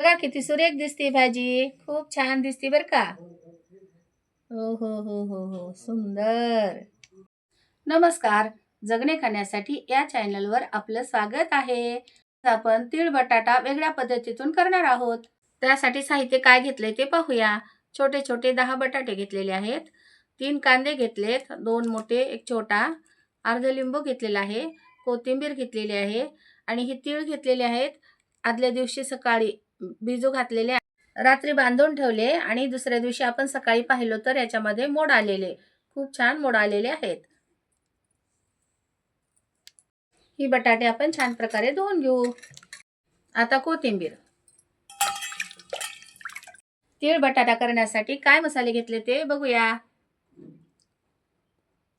बघा किती सुरेख दिसते भाजी. खूप छान दिसते बर का? हो हो हो हो हो. सुंदर. नमस्कार. जगणे खाण्यासाठी या चॅनलवर आपलं स्वागत आहे. आपण तीळ बटाटा वेगळ्या पद्धतीतून करणार आहोत. त्यासाठी साहित्य काय घेतले ते पाहूया. छोटे छोटे दहा बटाटे घेतलेले आहेत. तीन कांदे घेतलेत. दोन मोठे एक छोटा. अर्ध लिंबू घेतलेला आहे. कोथिंबीर घेतलेली आहे. आणि ही तीळ घेतलेले आहेत. आदल्या दिवशी सकाळी भिजू घातलेले रात्री बांधून ठेवले आणि दुसऱ्या दिवशी आपण सकाळी पाहिलो तर याच्यामध्ये मोड आलेले. खूप छान मोड आलेले आहेत. ही बटाटे आपण छान प्रकारे धुवून घेऊ. आता कोथिंबीर. तीळ बटाटा करण्यासाठी काय मसाले घेतले ते बघूया.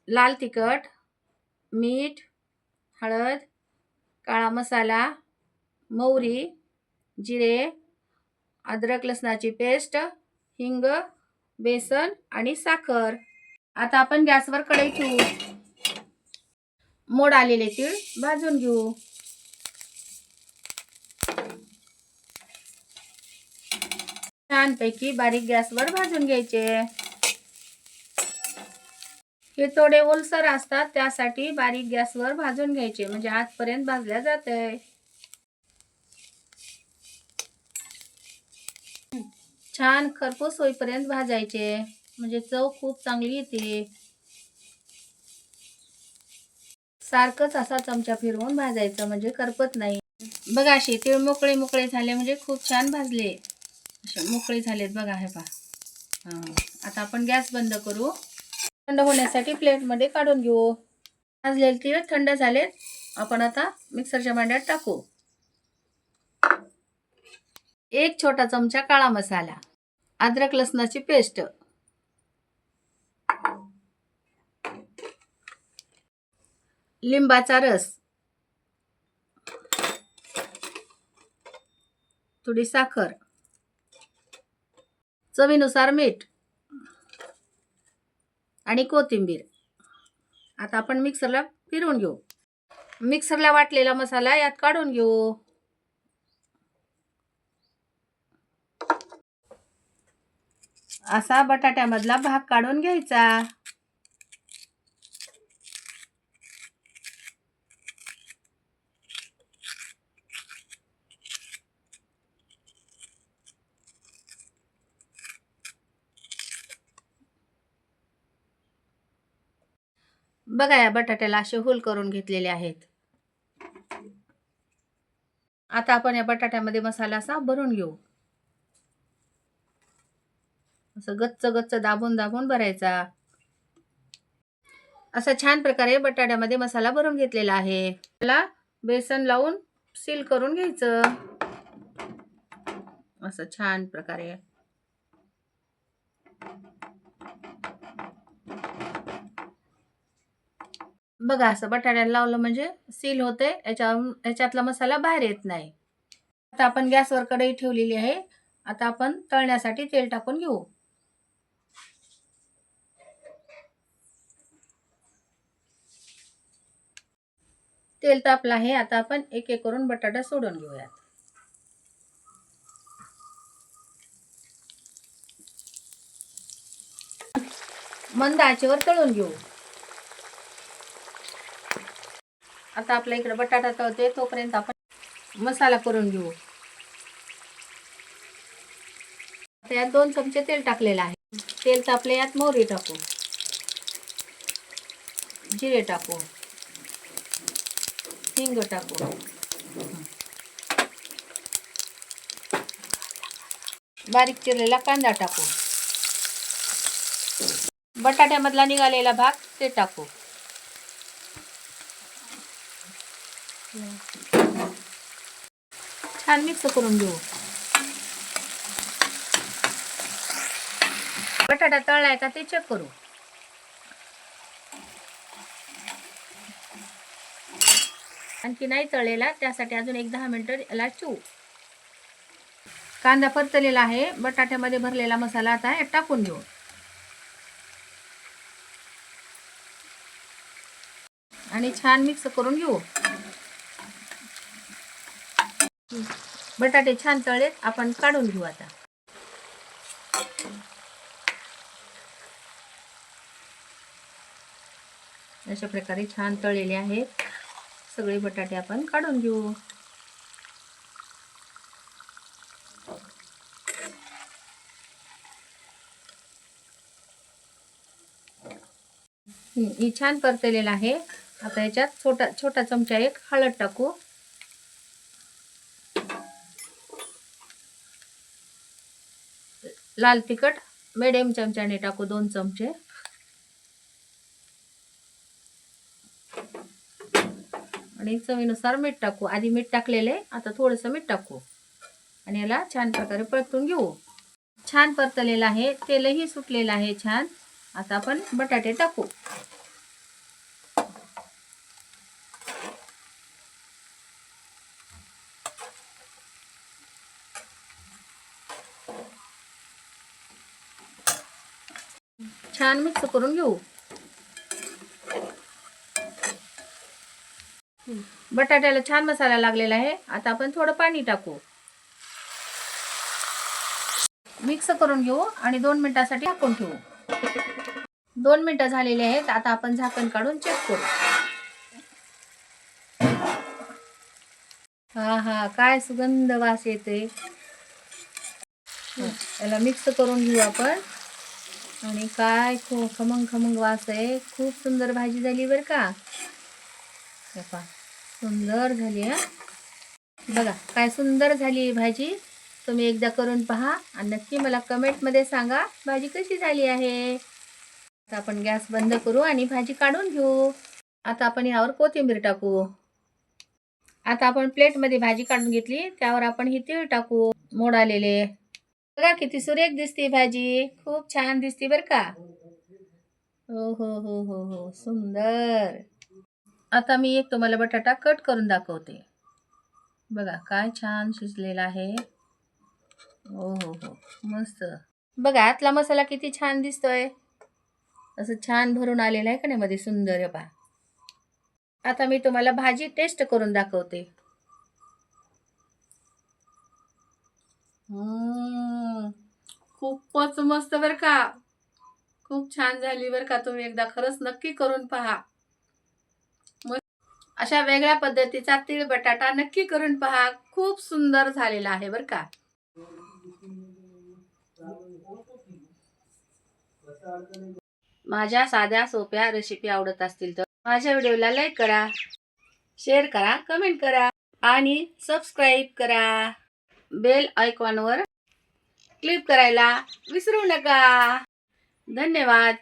लाल तिखट मीठ हळद काळा मसाला मोहरी जिरे अद्रक लसणाची पेस्ट हिंग बेसन आणि साखर. आता आपण गॅसवर कढई ठेवू. मोड आलेले तीळ भाजून घेऊ. छानपैकी बारीक गॅसवर भाजून घ्यायचे. हे थोडे ओलसर असतात त्यासाठी बारीक गॅसवर भाजून घ्यायचे म्हणजे आजपर्यंत भाजल्या जाते छान खरपूस होईपर्यंत भाजायचे. म्हणजे चव खूप चांगली येते. सारखंच असा चमचा फिरवून भाजायचं. म्हणजे करपत नाही. बघा असे तीळ मोकळे मोकळे झाले म्हणजे खूप छान भाजले. असे मोकळे झालेत बघा हे पहा. आता आपण गॅस बंद करू. थंड होण्यासाठी प्लेटमध्ये काढून घेऊ. भाजलेले तीळ थंड झालेत. आपण आता मिक्सरच्या भांड्यात टाकू. एक छोटा चमचा काळा मसाला. अद्रक लसणाची पेस्ट. लिंबाचा रस. थोडी साखर. चवीनुसार मीठ. आणि कोथिंबीर. आता आपण मिक्सरला फिरवून घेऊ. मिक्सरला वाटलेला मसाला यात काढून घेऊ. असा बटाट्यामधला भाग काढून घ्यायचा. बघा या बटाट्याला असे होल करून घेतलेले आहेत. आता आपण या बटाट्यामध्ये मसाला असा भरून घेऊ. असं गच्च गच्च दाबून दाबून भरायचा. असा छान प्रकारे बटाट्यामध्ये मसाला भरून घेतलेला आहे. त्याला बेसन लावून सील करून घ्यायचं. असं छान प्रकारे. बघा असं बटाट्याला लावलं म्हणजे सील होते याच्या याच्यातला मसाला बाहेर येत नाही. आता आपण गॅसवर कढई ठेवलेली आहे. आता आपण तळण्यासाठी तेल टाकून घेऊ. तेल तापलं आहे. आता आपण एक एक करून बटाटा सोडून घेऊयात. मंद आचेवर तळून घेऊ. आता आपल्या इकडे बटाटा तळते तोपर्यंत आपण मसाला करून घेऊ. यात दोन चमचे तेल टाकलेलं आहे. तेल तापले यात मोहरी टाकू. जिरे टाकू. हिंग टाकू. बारीक चिरलेला कांदा टाकू. बटाट्यामधला निघालेला भाग ते टाकू. छान मिक्स करून घेऊ. बटाटा तळलाय का ते चेक करू. आणखी नाही तळलेला त्यासाठी अजून एक दहा मिनिटं याला चिवू कांदा परतलेला आहे बटाट्यामध्ये भरलेला मसाला आता टाकून घेऊ आणि छान मिक्स करून घेऊ. बटाटे छान तळलेत आपण काढून घेऊ आता. अशा प्रकारे छान तळलेले आहेत. सगळे बटाटे आपण काढून घेऊ. ही छान परतलेलं आहे. आता याच्यात छोटा छोटा चमचा एक हळद टाकू. लाल तिखट मिडियम चमच्याने टाकू दोन चमचे. आणि चवीनुसार मीठ टाकू. आधी मीठ टाकलेले आता थोडंसं मीठ टाकू. आणि याला छान प्रकारे परतून घेऊ. छान परतलेलं आहे तेलही सुटलेलं आहे छान. आता आपण बटाटे टाकू. छान मिक्स करून घेऊ. बटाट्याला छान मसाला लागलेला आहे. आता आपण थोडं पाणी टाकू. मिक्स करून घेऊ आणि दोन मिनिटासाठी टाकून ठेवू. दोन मिनिटं झालेली आहेत. आता आपण झाकण काढून चेक करू. हा हा. काय सुगंध वास येते याला मिक्स करून घेऊ आपण. आणि काय खमंग खमंग वास आहे. खूप सुंदर भाजी झाली बरं का. पहा. सुंदर झाली हा? बघा काय सुंदर झाली भाजी. तुम्ही एकदा करून पहा आणि नक्की मला कमेंटमध्ये सांगा भाजी कशी झाली आहे. आता आपण गॅस बंद करू आणि भाजी काढून घेऊ. आता आपण यावर कोथिंबीर टाकू. आता आपण प्लेटमध्ये भाजी काढून घेतली त्यावर आपण ही तीळ टाकू. मोड आलेले. बघा किती सुरेख दिसते भाजी. खूप छान दिसते बरं का. हो हो हो हो हो. सुंदर. आता मी एक तुम्हाला बटाटा कट करून दाखवते. बघा काय छान शिजलेला आहे. हो हो हो मस्त. बघा आतला मसाला किती छान दिसतोय. असं छान भरून आलेलं आहे का नाही मध्ये सुंदर पा आता मी तुम्हाला भाजी टेस्ट करून दाखवते. खूपच मस्त बरं का. खूप छान झाली बरं का. तुम्ही एकदा खरंच नक्की करून पहा. अशा वेगळ्या पद्धतीचा तीळ बटाटा नक्की करून पहा. खूप सुंदर झालेला आहे बरं का. माझ्या साध्या सोप्या रेसिपी आवडत असतील तर माझ्या व्हिडिओला लाईक करा. शेअर करा कमेंट करा आणि सबस्क्राईब करा. बेल आयकॉनवर क्लिक करायला विसरू नका. धन्यवाद.